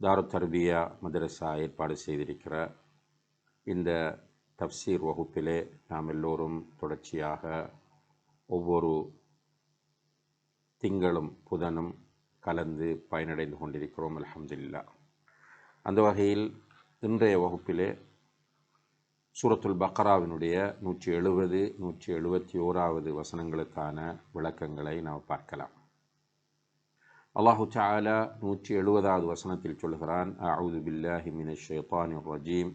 தாரு தர்பியா மதரசா ஏற்பாடு செய்திருக்கிற இந்த தப்சீர் வகுப்பிலே நாம் எல்லோரும் தொடர்ச்சியாக ஒவ்வொரு திங்களும் புதனும் கலந்து பயனடைந்து கொண்டிருக்கிறோம் அலமதுல்லா அந்த வகையில் இன்றைய வகுப்பிலே சூரத்துல் பக்ராவினுடைய நூற்றி எழுபது நூற்றி எழுபத்தி ஓராவது வசனங்களுக்கான விளக்கங்களை நாம் பார்க்கலாம். அல்லாஹு தாலா நூற்றி எழுபதாவது வசனத்தில் சொல்கிறான் அவுது பில்லாஹி மின ஷைத்தானி ரஜீம்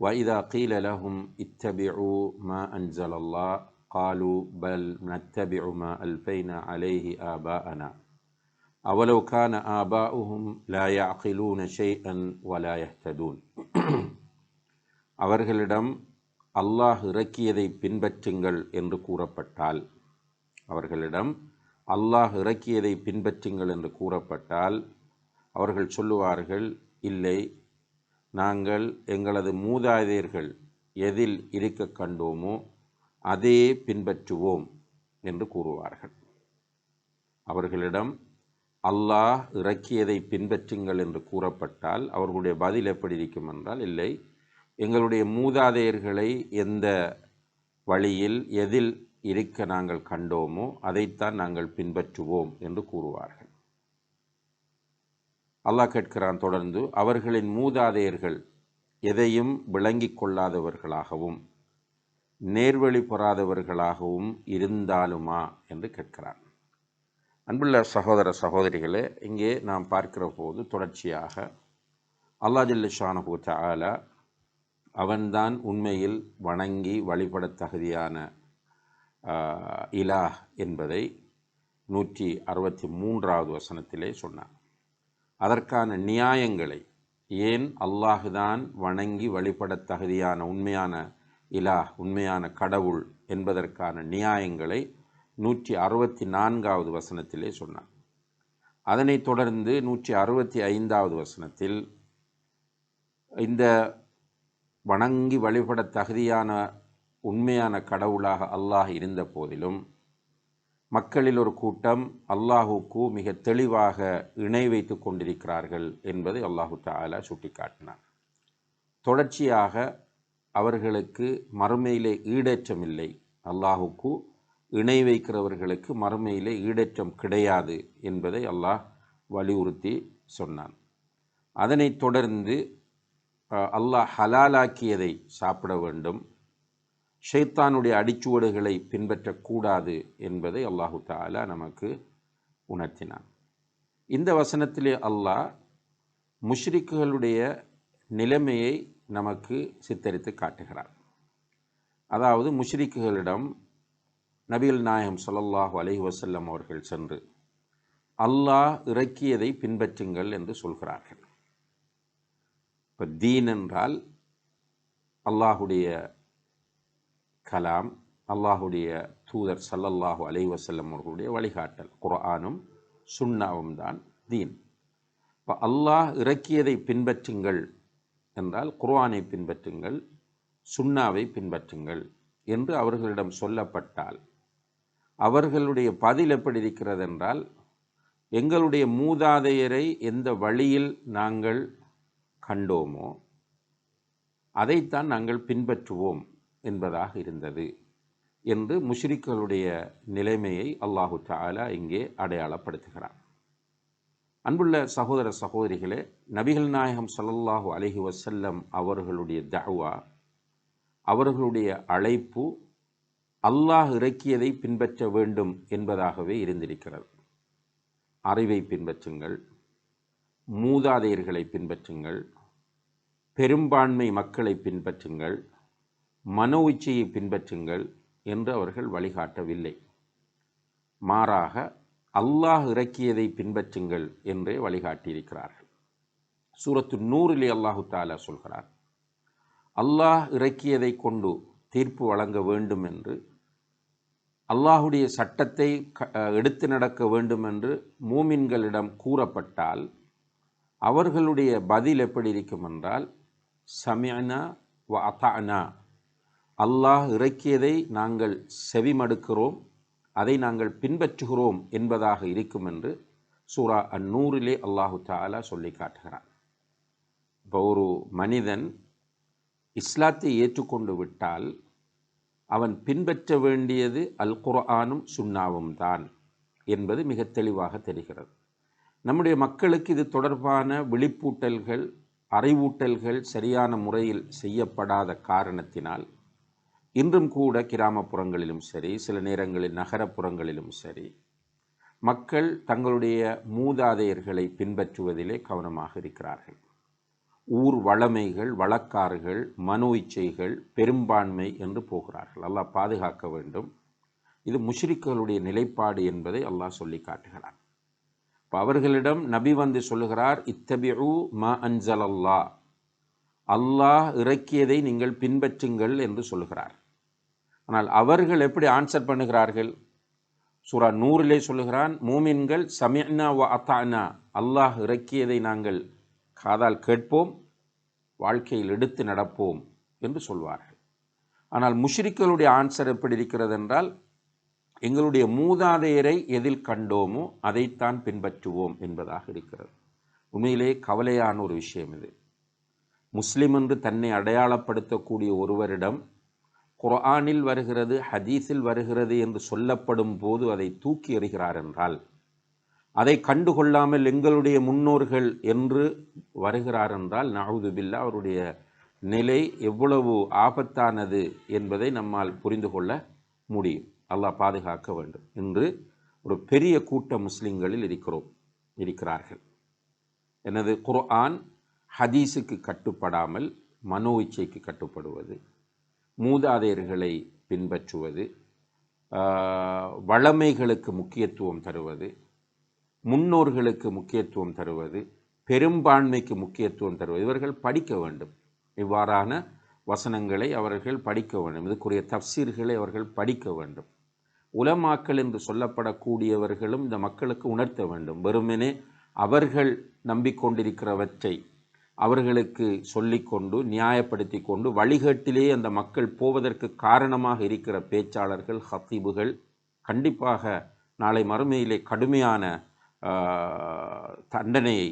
وإذا قيل لهم اتبعوا ما أنزل الله قالوا بل نتبع ما ألفينا عليه آباءنا أولو كان آباؤهم لا يعقلون شيئا ولا يهتدون அவர்களிடம் அல்லாஹ் இறக்கியதை பின்பற்றுங்கள் என்று கூறப்பட்டால் அவர்களிடம் அல்லாஹ் இறக்கியதை பின்பற்றுங்கள் என்று கூறப்பட்டால் அவர்கள் சொல்லுவார்கள் இல்லை நாங்கள் எங்களது மூதாதையர்கள் எதில் இருக்க கண்டோமோ அதே பின்பற்றுவோம் என்று கூறுவார்கள். அவர்களிடம் அல்லாஹ் இறக்கியதை பின்பற்றுங்கள் என்று கூறப்பட்டால் அவர்களுடைய பதில் எப்படி இருக்கும் என்றால் இல்லை எங்களுடைய மூதாதையர்களை எந்த வழியில் எதில் இருக்க நாங்கள் கண்டோமோ அதைத்தான் நாங்கள் பின்பற்றுவோம் என்று கூறுவார்கள். அல்லாஹ் கேட்கிறான் தொடர்ந்து அவர்களின் மூதாதையர்கள் எதையும் விளங்கிக் கொள்ளாதவர்களாகவும் நேர்வழி பெறாதவர்களாகவும் இருந்தாலுமா என்று கேட்கிறான். அன்புள்ள சகோதர சகோதரிகளே இங்கே நாம் பார்க்கிற போது தொடர்ச்சியாக அல்லா ஜல்லிஷானு ஆலா அவன்தான் உண்மையில் வணங்கி வழிபட தகுதியான இலா என்பதை நூற்றி அறுபத்தி மூன்றாவது வசனத்திலே சொன்னார். அதற்கான நியாயங்களை ஏன் அல்லாஹுதான் வணங்கி வழிபட தகுதியான உண்மையான இலா உண்மையான கடவுள் என்பதற்கான நியாயங்களை நூற்றி அறுபத்தி நான்காவது வசனத்திலே சொன்னார். அதனைத் தொடர்ந்து நூற்றி அறுபத்தி ஐந்தாவது வசனத்தில் இந்த வணங்கி வழிபட தகுதியான உண்மையான கடவுளாக அல்லாஹ் இருந்த போதிலும் மக்களில் ஒரு கூட்டம் அல்லாஹுக்கு மிக தெளிவாக இணை வைத்து கொண்டிருக்கிறார்கள் என்பதை அல்லாஹு தாலா சுட்டிக்காட்டினார் தொடர்ச்சியாக அவர்களுக்கு மறுமையிலே ஈடேற்றம் இல்லை. அல்லாஹுக்கு இணை வைக்கிறவர்களுக்கு மறுமையிலே ஈடேற்றம் கிடையாது என்பதை அல்லாஹ் வலியுறுத்தி சொன்னான். அதனைத் தொடர்ந்து அல்லாஹ் ஹலாலாக்கியதை சாப்பிட வேண்டும். ஷைத்தானுடைய அடிச்சுவடுகளை பின்பற்றக்கூடாது என்பதை அல்லாஹு தாலா நமக்கு உணர்த்தினான். இந்த வசனத்திலே அல்லாஹ் முஷ்ரிக்குகளுடைய நிலைமையை நமக்கு சித்தரித்து காட்டுகிறார். அதாவது முஷ்ரிக்குகளிடம் நபிகள் நாயகம் சொல்லல்லாஹு அலஹி வசல்லம் அவர்கள் சென்று அல்லாஹ் இறக்கியதை பின்பற்றுங்கள் என்று சொல்கிறார்கள். இப்போ தீன் என்றால் அல்லாஹுடைய கலாம் அல்லாஹுடைய தூதர் சல்லல்லாஹு அலை வசல்லம் அவர்களுடைய வழிகாட்டல். குரானும் சுண்ணாவும் தான் தீன். இப்போ அல்லாஹ் இறக்கியதை பின்பற்றுங்கள் என்றால் குர்ஆனை பின்பற்றுங்கள் சுண்ணாவை பின்பற்றுங்கள் என்று அவர்களிடம் சொல்லப்பட்டால் அவர்களுடைய பதில் எப்படி இருக்கிறது என்றால் எங்களுடைய மூதாதையரை எந்த வழியில் நாங்கள் கண்டோமோ அதைத்தான் நாங்கள் பின்பற்றுவோம். என்பதாக இருந்தது என்று முஷ்ரிக்களுடைய நிலைமையை அல்லாஹு தாலா இங்கே அடையாளப்படுத்துகிறார் அன்புள்ள சகோதர சகோதரிகளே நபிகள் நாயகம் சல்லல்லாஹு அலஹி வசல்லம் அவர்களுடைய தஹ்வா அவர்களுடைய அழைப்பு அல்லாஹ் இறக்கியதை பின்பற்ற வேண்டும் என்பதாகவே இருந்திருக்கிறது. அறிவை பின்பற்றுங்கள் மூதாதையர்களை பின்பற்றுங்கள் பெரும்பான்மை மக்களை பின்பற்றுங்கள் மனோ இச்சையை பின்பற்றுங்கள் என்று அவர்கள் வழிகாட்டவில்லை. மாறாக அல்லாஹ் இறக்கியதை பின்பற்றுங்கள் என்றே வழிகாட்டியிருக்கிறார்கள். சூரத்து நூறிலே அல்லாஹு தாலா சொல்கிறார் அல்லாஹ் இறக்கியதை கொண்டு தீர்ப்பு வழங்க வேண்டும் என்று அல்லாஹுடைய சட்டத்தை எடுத்து நடக்க வேண்டும் என்று மூமின்களிடம் கூறப்பட்டால் அவர்களுடைய பதில் எப்படி இருக்கும் என்றால் சமியனா வ அதானா அல்லாஹ் இறக்கியதை நாங்கள் செவிமடுக்கிறோம் அதை நாங்கள் பின்பற்றுகிறோம் என்பதாக இருக்கும் என்று சூரா அந்நூறிலே அல்லாஹு தாலா சொல்லி காட்டுகிறான். இப்போ ஒரு மனிதன் இஸ்லாத்தை ஏற்றுக்கொண்டு விட்டால் அவன் பின்பற்ற வேண்டியது அல் குர்ஆனும் சுன்னாவும் தான் என்பது மிக தெளிவாக தெரிகிறது. நம்முடைய மக்களுக்கு இது தொடர்பான விழிப்பூட்டல்கள் அறிவூட்டல்கள் சரியான முறையில் செய்யப்படாத காரணத்தினால் இன்றும் கூட கிராமப்புறங்களிலும் சரி சில நேரங்களில் நகரப்புறங்களிலும் சரி மக்கள் தங்களுடைய மூதாதையர்களை பின்பற்றுவதிலே கவனமாக இருக்கிறார்கள். ஊர் வளமைகள் வழக்காறுகள் மனோ இச்சைகள் பெரும்பான்மை என்று போகிறார்கள். அல்லாஹ் பாதுகாக்க வேண்டும். இது முஷ்ரிக்களுடைய நிலைப்பாடு என்பதை அல்லாஹ் சொல்லி காட்டுகிறார் இப்போ அவர்களிடம் நபி வந்து சொல்லுகிறார் இத்தபிஉ ம அன்சல் அல்லாஹ் அல்லாஹ் இறக்கியதை நீங்கள் பின்பற்றுங்கள் என்று சொல்லுகிறார். ஆனால் அவர்கள் எப்படி ஆன்சர் பண்ணுகிறார்கள்? சூரா நூறிலே சொல்லுகிறான் மூமின்கள் சமியனா வ அத்தானா. அல்லாஹ் இறக்கியதை நாங்கள் காதால் கேட்போம் வாழ்க்கையில் எடுத்து நடப்போம் என்று சொல்வார்கள். ஆனால் முஷ்ரிக்களுடைய ஆன்சர் எப்படி இருக்கிறது என்றால் எங்களுடைய மூதாதையரை எதில் கண்டோமோ அதைத்தான் பின்பற்றுவோம் என்பதாக இருக்கிறது. உண்மையிலே கவலையான ஒரு விஷயம் இது. முஸ்லிம் என்று தன்னை அடையாளப்படுத்தக்கூடிய ஒருவரிடம் குரானில் வருகிறது ஹதீஸில் வருகிறது என்று சொல்லப்படும் போது அதை தூக்கி எறிகிறார் என்றால் அதை கண்டுகொள்ளாமல் எங்களுடைய முன்னோர்கள் என்று வருகிறார் என்றால் நவுது பில்லா அவருடைய நிலை எவ்வளவு ஆபத்தானது என்பதை நம்மால் புரிந்து கொள்ள முடியும். அல்லாஹ் பாதுகாக்க வேண்டும் என்று ஒரு பெரிய கூட்ட முஸ்லிம்களில் இருக்கிறோம் இருக்கிறார்கள். எனது குர்ஆன் ஹதீஸுக்கு கட்டுப்படாமல் மனோ இச்சைக்கு கட்டுப்படுவது. மூதாதையர்களை பின்பற்றுவது வளமைகளுக்கு முக்கியத்துவம் தருவது முன்னோர்களுக்கு முக்கியத்துவம் தருவது பெரும்பான்மைக்கு முக்கியத்துவம் தருவது இவர்கள் படிக்க வேண்டும். இவ்வாறான வசனங்களை அவர்கள் படிக்க வேண்டும். இதுக்குரிய தப்சீர்களை அவர்கள் படிக்க வேண்டும். உலமாக்கள் என்று சொல்லப்படக்கூடியவர்களும் இந்த மக்களுக்கு உணர்த்த வேண்டும். வெறுமனே அவர்கள் நம்பிக்கொண்டிருக்கிறவற்றை அவர்களுக்கு சொல்லிக்கொண்டு நியாயப்படுத்தி கொண்டு வழிகேட்டிலே அந்த மக்கள் போவதற்கு காரணமாக இருக்கிற பேச்சாளர்கள் ஹத்தீபுகள் கண்டிப்பாக நாளை மறுமையிலே கடுமையான தண்டனையை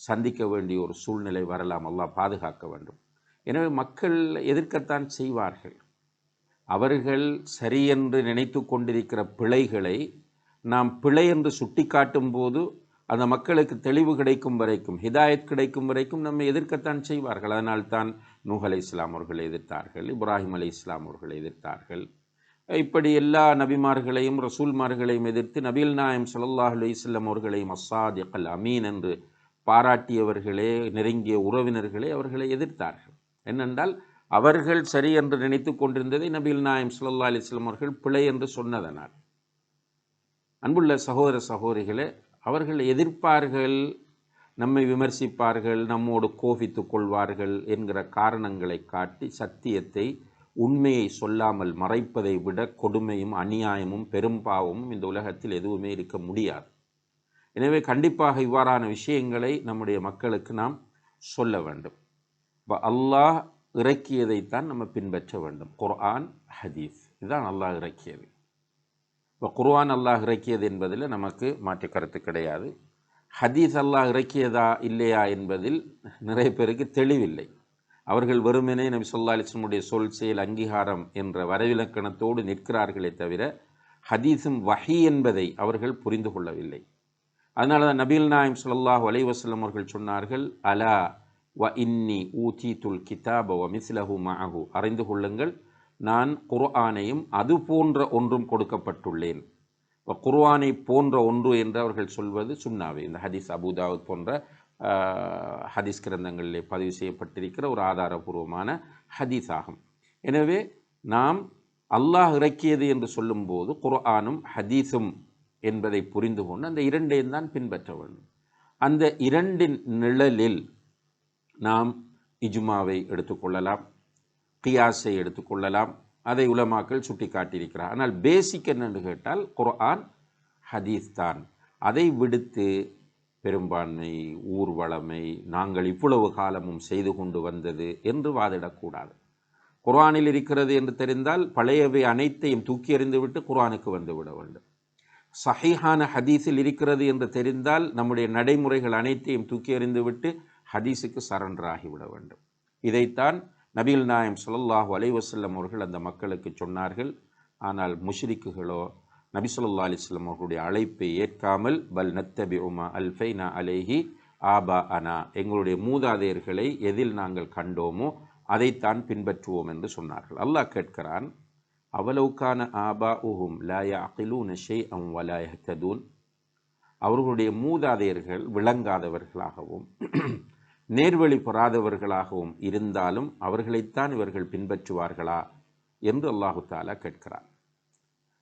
சந்திக்க வேண்டிய ஒரு சூழ்நிலை வரலாம். அல்லாஹ் பாதுகாக்க வேண்டும். எனவே மக்கள் எதிர்க்கத்தான் செய்வார்கள். அவர்கள் சரியென்று நினைத்து கொண்டிருக்கிற பிழைகளை நாம் பிழை என்று சுட்டிக்காட்டும் போது அந்த மக்களுக்கு தெளிவு கிடைக்கும் வரைக்கும் ஹிதாயத் கிடைக்கும் வரைக்கும் நம்ம எதிர்க்கத்தான் செய்வார்கள். அதனால்தான் நூஹ் அலை இஸ்லாம் அவர்கள் எதிர்த்தார்கள் இப்ராஹிம் அலி இஸ்லாம் அவர்கள் எதிர்த்தார்கள். இப்படி எல்லா நபிமார்களையும் ரசூல்மார்களையும் எதிர்த்து நபீல் நாயம் சல்லாஹ் அலுவலம் அவர்களையும் அசாத் அல் அமீன் என்று பாராட்டியவர்களே நெருங்கிய உறவினர்களே அவர்களை எதிர்த்தார்கள். என்னென்றால் அவர்கள் சரி என்று நினைத்து கொண்டிருந்ததை நபீல் நாயம் சுல்லா அலிஸ்லாம் அவர்கள் பிழை என்று சொன்னதனால். அன்புள்ள சகோதர சகோதரிகளே அவர்கள் எதிர்ப்பார்கள் நம்மை விமர்சிப்பார்கள் நம்மோடு கோபித்து கொள்வார்கள் என்கிற காரணங்களை காட்டி சத்தியத்தை உண்மையை சொல்லாமல் மறைப்பதை விட கொடுமையும் அநியாயமும் பெரும்பாவமும் இந்த உலகத்தில் எதுவுமே இருக்க முடியாது. எனவே கண்டிப்பாக இவ்வாறான விஷயங்களை நம்முடைய மக்களுக்கு நாம் சொல்ல வேண்டும். இப்போ அல்லாஹ் இறக்கியதைத்தான் நம்ம பின்பற்ற வேண்டும். குர்ஆன் ஹதீஸ் இதுதான் அல்லாஹ் இறக்கியது. இப்போ குர்ஆன் அல்லாஹ் இறக்கியது என்பதில் நமக்கு மாற்று கருத்து கிடையாது. ஹதீஸ் அல்லாஹ் இறக்கியதா இல்லையா என்பதில் நிறைய பேருக்கு தெளிவில்லை. அவர்கள் வெறுமனே நபி சொல்லா அலிஸ்லமுடைய சொல் செயல் அங்கீகாரம் என்ற வரவிலக்கணத்தோடு நிற்கிறார்களே தவிர ஹதீஸும் வஹி என்பதை அவர்கள் புரிந்து கொள்ளவில்லை. அதனால தான் நபீல் நாயம் சொல்லாஹ் அலைவசல்லம் அவர்கள் சொன்னார்கள் அலா வ இன்னி ஊதி துல் கிதாப வ மிஸ்லஹு மஅஹு. அறிந்து கொள்ளுங்கள் நான் குர்ஆனையும் அது போன்ற ஒன்றும் கொடுக்கப்பட்டுள்ளேன். இப்போ குர்ஆனை போன்ற ஒன்று என்று அவர்கள் சொல்வது சுன்னாவே. இந்த ஹதீஸ் அபுதாவுத் போன்ற ஹதீஸ் கிரந்தங்களிலே பதிவு செய்யப்பட்டிருக்கிற ஒரு ஆதாரபூர்வமான ஹதீஸ் ஆகும். எனவே நாம் அல்லாஹ் இறக்கியது என்று சொல்லும்போது குர்ஆனும் ஹதீஸும் என்பதை புரிந்து கொண்டு அந்த இரண்டையும் தான் பின்பற்ற வேண்டும். அந்த இரண்டின் நிழலில் நாம் இஜ்மாவை எடுத்துக்கொள்ளலாம் கியாஸை எடுத்துக்கொள்ளலாம் அதை உலமாக்கள் சுட்டி காட்டியிருக்கிறார் ஆனால் பேசிக் என்னென்று கேட்டால் குர்ஆன் ஹதீஸ் தான். அதை விடுத்து பெரும்பான்மை ஊர்வலமை நாங்கள் இவ்வளவு காலமும் செய்து கொண்டு வந்தது என்று வாதிடக்கூடாது. குர்ஆனில் இருக்கிறது என்று தெரிந்தால் பழையவை அனைத்தையும் தூக்கி எறிந்துவிட்டு குர்ஆனுக்கு வந்துவிட வேண்டும். சஹீஹான ஹதீஸில் இருக்கிறது என்று தெரிந்தால் நம்முடைய நடைமுறைகள் அனைத்தையும் தூக்கி எறிந்துவிட்டு ஹதீஸுக்கு சரண்டராகிவிட வேண்டும். இதைத்தான் நபிகள் நாயம் ஸல்லல்லாஹு அலைவசல்லம் அவர்கள் அந்த மக்களுக்கு சொன்னார்கள் ஆனால் முஷ்ரிக்குகளோ நபி சொல்லா அலைஹி அவர்களுடைய அழைப்பை ஏற்காமல் பல் நத்தபி உமா அல்ஃபைனா அலைஹி ஆபா அனா எங்களுடைய மூதாதையர்களை எதில் நாங்கள் கண்டோமோ அதைத்தான் பின்பற்றுவோம் என்று சொன்னார்கள். அல்லாஹ் கேட்கிறான் அவலவுக்கான ஆபா உஹும் லாய அகிலூன ஷெய் அம் வலாயத்ததூன் அவர்களுடைய மூதாதையர்கள் விளங்காதவர்களாகவும் நேர்வழி பெறாதவர்களாகவும் இருந்தாலும் அவர்களைத்தான் இவர்கள் பின்பற்றுவார்களா என்று அல்லாஹு தாலா கேட்கிறான்.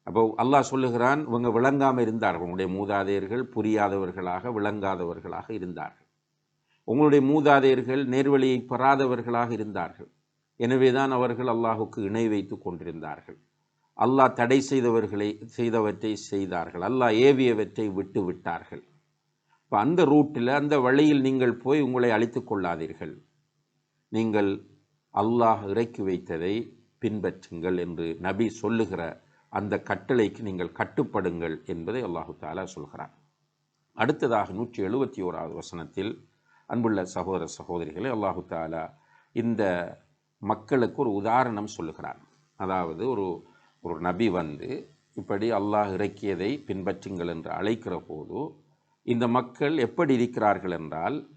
அப்போ அல்லாஹ் சொல்லுகிறான் இவங்க விளங்காமல் இருந்தார்கள். உங்களுடைய மூதாதையர்கள் புரியாதவர்களாக விளங்காதவர்களாக இருந்தார்கள். உங்களுடைய மூதாதையர்கள் நேர்வழியை பெறாதவர்களாக இருந்தார்கள். எனவேதான் அவர்கள் அல்லாஹுக்கு இணை வைத்து கொண்டிருந்தார்கள். அல்லாஹ் தடை செய்தவர்களை செய்தவற்றை செய்தார்கள். அல்லாஹ் ஏவியவற்றை விட்டு விட்டார்கள். இப்போ அந்த ரூட்டில் அந்த வழியில் நீங்கள் போய் உங்களை அழித்து கொள்ளாதீர்கள். நீங்கள் அல்லாஹ் இறக்கி வைத்ததை பின்பற்றுங்கள் என்று நபி சொல்லுகிற அந்த கட்டளைக்கு நீங்கள் கட்டுப்படுங்கள் என்பதை அல்லாஹு தாலா சொல்கிறார் அடுத்ததாக நூற்றி எழுபத்தி ஓராவது வசனத்தில் அன்புள்ள சகோதர சகோதரிகளை அல்லாஹு தாலா இந்த மக்களுக்கு ஒரு உதாரணம் சொல்லுகிறார் அதாவது ஒரு ஒரு நபி வந்து இப்படி அல்லாஹ் இறக்கியதை பின்பற்றுங்கள் என்று அழைக்கிற போது இந்த மக்கள் எப்படி இருக்கிறார்கள் என்றால்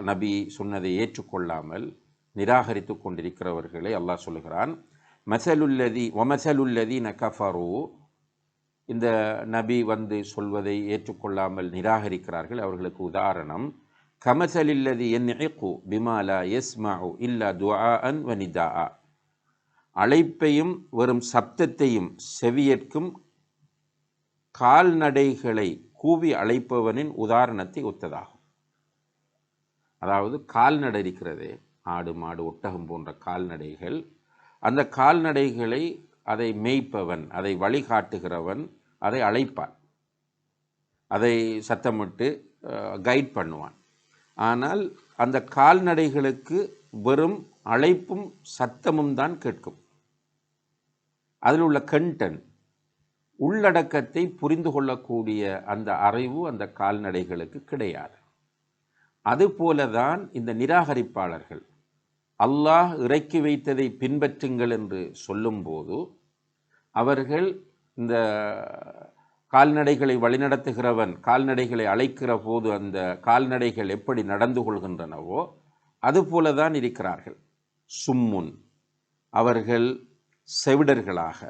நபி சொன்னதை ஏற்றுக்கொள்ளாமல் நிராகரித்து கொண்டிருக்கிறவர்களை அல்லாஹ் சொல்லுகிறான் மசலுல்லதி ஒமசலுல்லதி நகஃபரோ இந்த நபி வந்து சொல்வதை ஏற்றுக்கொள்ளாமல் நிராகரிக்கிறார்கள். அவர்களுக்கு உதாரணம் கமசலில்லதி என் பிமாலா எஸ்மஉ இல்லா துஆ அன் வனிதா அழைப்பையும் வரும் சப்தத்தையும் செவியேற்கும் கால்நடைகளை கூவி அழைப்பவனின் உதாரணத்தை ஒத்ததாகும். அதாவது கால்நடை இருக்கிறதே ஆடு மாடு ஒட்டகம் போன்ற கால்நடைகள் அந்த கால்நடைகளை அதை மேய்ப்பவன் அதை வழிகாட்டுகிறவன் அதை அழைப்பான். அதை சத்தமிட்டு கைட் பண்ணுவான். ஆனால் அந்த கால்நடைகளுக்கு வெறும் அழைப்பும் சத்தமும் தான் கேட்கும். அதில் உள்ள கண்டென்ட் உள்ளடக்கத்தை புரிந்து கொள்ளக்கூடிய அந்த அறிவு அந்த கால்நடைகளுக்கு கிடையாது. அதுபோல தான் இந்த நிராகரிப்பாளர்கள். அல்லாஹ் இறக்கி வைத்ததை பின்பற்றுங்கள் என்று சொல்லும்போது அவர்கள் இந்த கால்நடைகளை வழிநடத்துகிறவன் கால்நடைகளை அழைக்கிற போது அந்த கால்நடைகள் எப்படி நடந்து கொள்கின்றனவோ அதுபோல தான் இருக்கிறார்கள். சும்முன் அவர்கள் செவிடர்களாக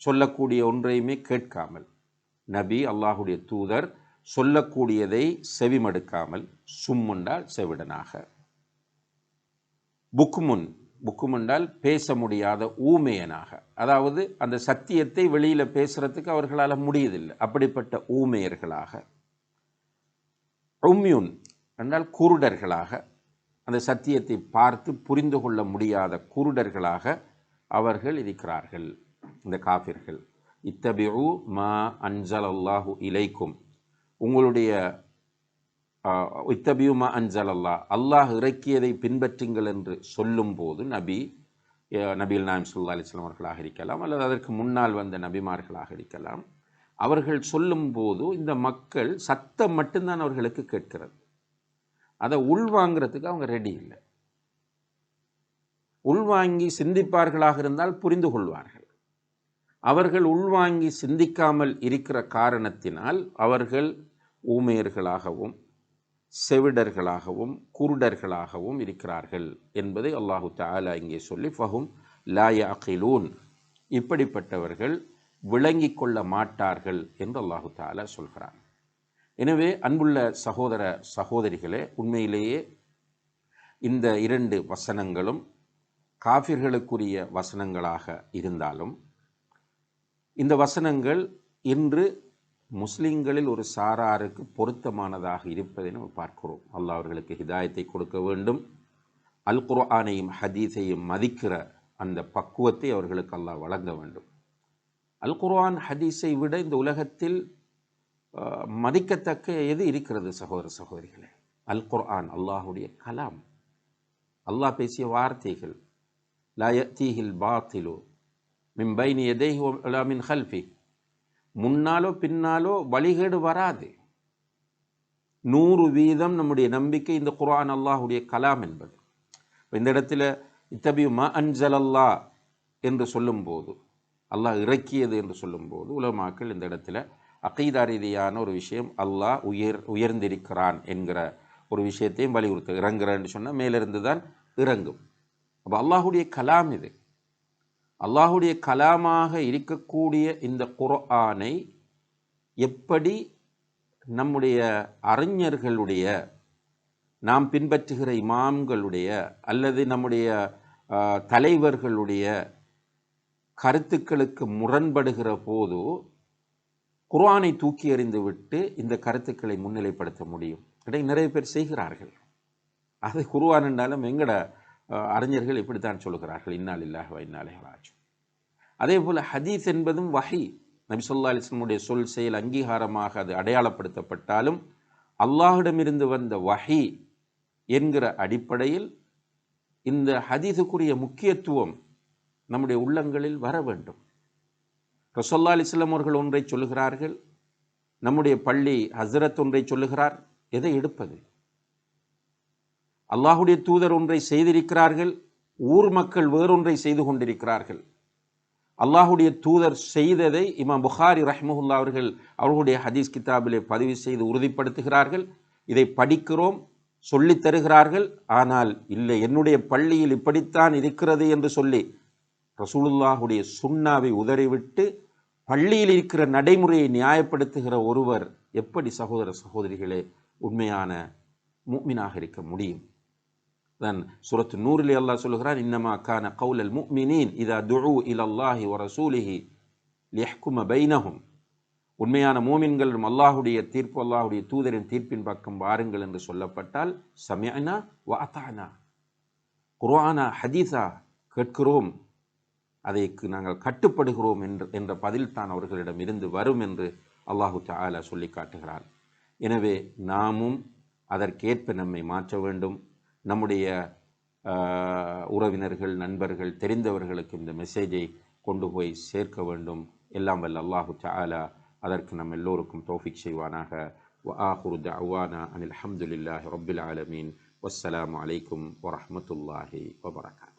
சொல்லக்கூடிய ஒன்றையுமே கேட்காமல் நபி அல்லாஹுடைய தூதர் சொல்லக்கூடியதை செவிமடுக்காமல் சும்முண்டால் செவிடனாக. புக்குமுன் புக்குமுண்டால் பேச முடியாத ஊமையனாக. அதாவது அந்த சத்தியத்தை வெளியில் பேசுகிறதுக்கு அவர்களால் முடியதில்லை. அப்படிப்பட்ட ஊமையர்களாக. உம்யூன் என்றால் குருடர்களாக. அந்த சத்தியத்தை பார்த்து புரிந்து கொள்ள முடியாத குருடர்களாக அவர்கள் இருக்கிறார்கள். இந்த காபிர்கள் இத்தபிஉ மா அன்சல் அல்லாஹு இலைக்கும். உங்களுடைய இத்தபியுமா அன்சல் அல்லாஹ் அல்லாஹ் இறக்கியதை பின்பற்றுங்கள் என்று சொல்லும்போது நபி அஹ், நாயம் சுல்லா அலிஸ்லாம் அவர்களாக இருக்கலாம் அல்லது அதற்கு முன்னால் வந்த நபிமார்களாக இருக்கலாம். அவர்கள் சொல்லும்போது இந்த மக்கள் சத்தம் மட்டும்தான் அவர்களுக்கு கேட்கிறது. அதை உள்வாங்கிறதுக்கு அவங்க ரெடி இல்லை. உள்வாங்கி சிந்திப்பார்களாக இருந்தால் புரிந்து கொள்வார்கள். அவர்கள் உள்வாங்கி சிந்திக்காமல் இருக்கிற காரணத்தினால் அவர்கள் ஊமையர்களாகவும் செவிடர்களாகவும் குருடர்களாகவும் இருக்கிறார்கள் என்பதை அல்லாஹு தாலா இங்கே சொல்லி ஃபஹும் லா யஅகிலூன். இப்படிப்பட்டவர்கள் விளங்கி கொள்ள மாட்டார்கள் என்று அல்லாஹு தாலா சொல்கிறார் எனவே அன்புள்ள சகோதர சகோதரிகளே உண்மையிலேயே இந்த இரண்டு வசனங்களும் காஃபிர்களுக்குரிய வசனங்களாக இருந்தாலும் இந்த வசனங்கள் இன்று முஸ்லிம்களில் ஒரு சாராருக்கு பொருத்தமானதாக இருப்பதை நம்ம பார்க்கிறோம். அல்லாஹ் அவர்களுக்கு ஹிதாயத்தை கொடுக்க வேண்டும். அல் குர்ஆனையும் ஹதீஸையும் மதிக்கிற அந்த பக்குவத்தை அவர்களுக்கு அல்லாஹ் வழங்க வேண்டும். அல் குர்ஆன் ஹதீஸை விட இந்த உலகத்தில் மதிக்கத்தக்க எது இருக்கிறது சகோதர சகோதரிகளே? அல் குர்ஆன் அல்லாஹுடைய கலாம். அல்லாஹ் பேசிய வார்த்தைகள் லயத்தீஹில் பாத்திலோ பாத்திலு மின் பைனி எதைஹி வலா மின் ஹல்ஃபி முன்னாலோ பின்னாலோ வழிகேடு வராது. நூறு வீதம் நம்முடைய நம்பிக்கை இந்த குரான் அல்லாஹுடைய கலாம் என்பது. இந்த இடத்துல இத்தபி ம அன்சலல்லா என்று சொல்லும்போது அல்லாஹ் இறக்கியது என்று சொல்லும்போது உலமாக்கள் இந்த இடத்துல அகைதா ரீதியான ஒரு விஷயம் அல்லாஹ் உயர் உயர்ந்திருக்கிறான் என்கிற ஒரு விஷயத்தையும் வலியுறுத்து இறங்குறன்னு சொன்னால் மேலிருந்து தான் இறங்கும். அப்போ அல்லாஹுடைய கலாம் இது. அல்லாஹுடைய கலாமாக இருக்கக்கூடிய இந்த குர்ஆனை எப்படி நம்முடைய அறிஞர்களுடைய நாம் பின்பற்றுகிற இமாம்களுடைய அல்லது நம்முடைய தலைவர்களுடைய கருத்துக்களுக்கு முரண்படுகிற போது குர்ஆனை தூக்கி எறிந்துவிட்டு இந்த கருத்துக்களை முன்னிலைப்படுத்த முடியும். இதை நிறைய பேர் செய்கிறார்கள். அது குர்ஆன் என்றாலும் எங்கட அறிஞர்கள் இப்படித்தான் சொல்லுகிறார்கள் இன்னால் இல்லாஹ் இன்னாலே ராஜ் அதே போல் ஹதீஸ் என்பதும் வஹி. நபி சொல்லா அலிஸ்லமுடைய சொல் செயல் அங்கீகாரமாக அது அடையாளப்படுத்தப்பட்டாலும் அல்லாஹிடமிருந்து வந்த வஹி என்கிற அடிப்படையில் இந்த ஹதீஸுக்குரிய முக்கியத்துவம் நம்முடைய உள்ளங்களில் வர வேண்டும். ரசோல்லா அலிஸ்லாம் அவர்கள் ஒன்றை சொல்லுகிறார்கள் நம்முடைய பள்ளி ஹஸ்ரத் ஒன்றை சொல்லுகிறார் எதை எடுப்பது? அல்லாஹுடைய தூதர் ஒன்றை செய்திருக்கிறார்கள் ஊர் மக்கள் வேறொன்றை செய்து கொண்டிருக்கிறார்கள். அல்லாஹுடைய தூதர் செய்ததை இமாம் புகாரி ரஹ்மஹுல்லா அவர்கள் அவர்களுடைய ஹதீஸ் கிதாபிலே பதிவு செய்து உறுதிப்படுத்துகிறார்கள். இதை படிக்கிறோம் சொல்லித் தருகிறார்கள். ஆனால் இல்லை என்னுடைய பள்ளியில் இப்படித்தான் இருக்கிறது என்று சொல்லி ரசூலுல்லாஹுடைய சுண்ணாவை உதறிவிட்டு பள்ளியில் இருக்கிற நடைமுறையை நியாயப்படுத்துகிற ஒருவர் எப்படி சகோதர சகோதரிகளே உண்மையான மூமினாக இருக்க முடியும்? தான் சுரத்து நூறிலே அல்லாஹ் சொல்லுகிறான் இன்னமா கான கவுலல் முக்மினீன் இதா துஉ இலல்லாஹி வ ரசூலிஹி லியஹ்கும பைனஹும். உண்மையான மோமின்களும் அல்லாஹுடைய தீர்ப்பு அல்லாஹுடைய தூதரின் தீர்ப்பின் பக்கம் வாருங்கள் என்று சொல்லப்பட்டால் சமயனா வாத்தானா குர்ஆனா ஹதீஸா கேட்கிறோம் அதைக்கு நாங்கள் கட்டுப்படுகிறோம் என்று என்ற பதில் தான் அவர்களிடம் இருந்து வரும் என்று அல்லாஹு தஆலா சொல்லி காட்டுகிறார் எனவே நாமும் அதற்கேற்ப நம்மை மாற்ற வேண்டும். நம்முடைய ஆஹ், உறவினர்கள் நண்பர்கள் தெரிந்தவர்களுக்கு இந்த மெசேஜை கொண்டு போய் சேர்க்க வேண்டும் எல்லாம் வல்ல அல்லாஹு தஆலா அதற்கு நம் எல்லோருக்கும் தௌஃபிக் செய்வானாக وآخر دعوانا أن الحمد لله رب العالمين والسلام عليكم ورحمة الله وبركاته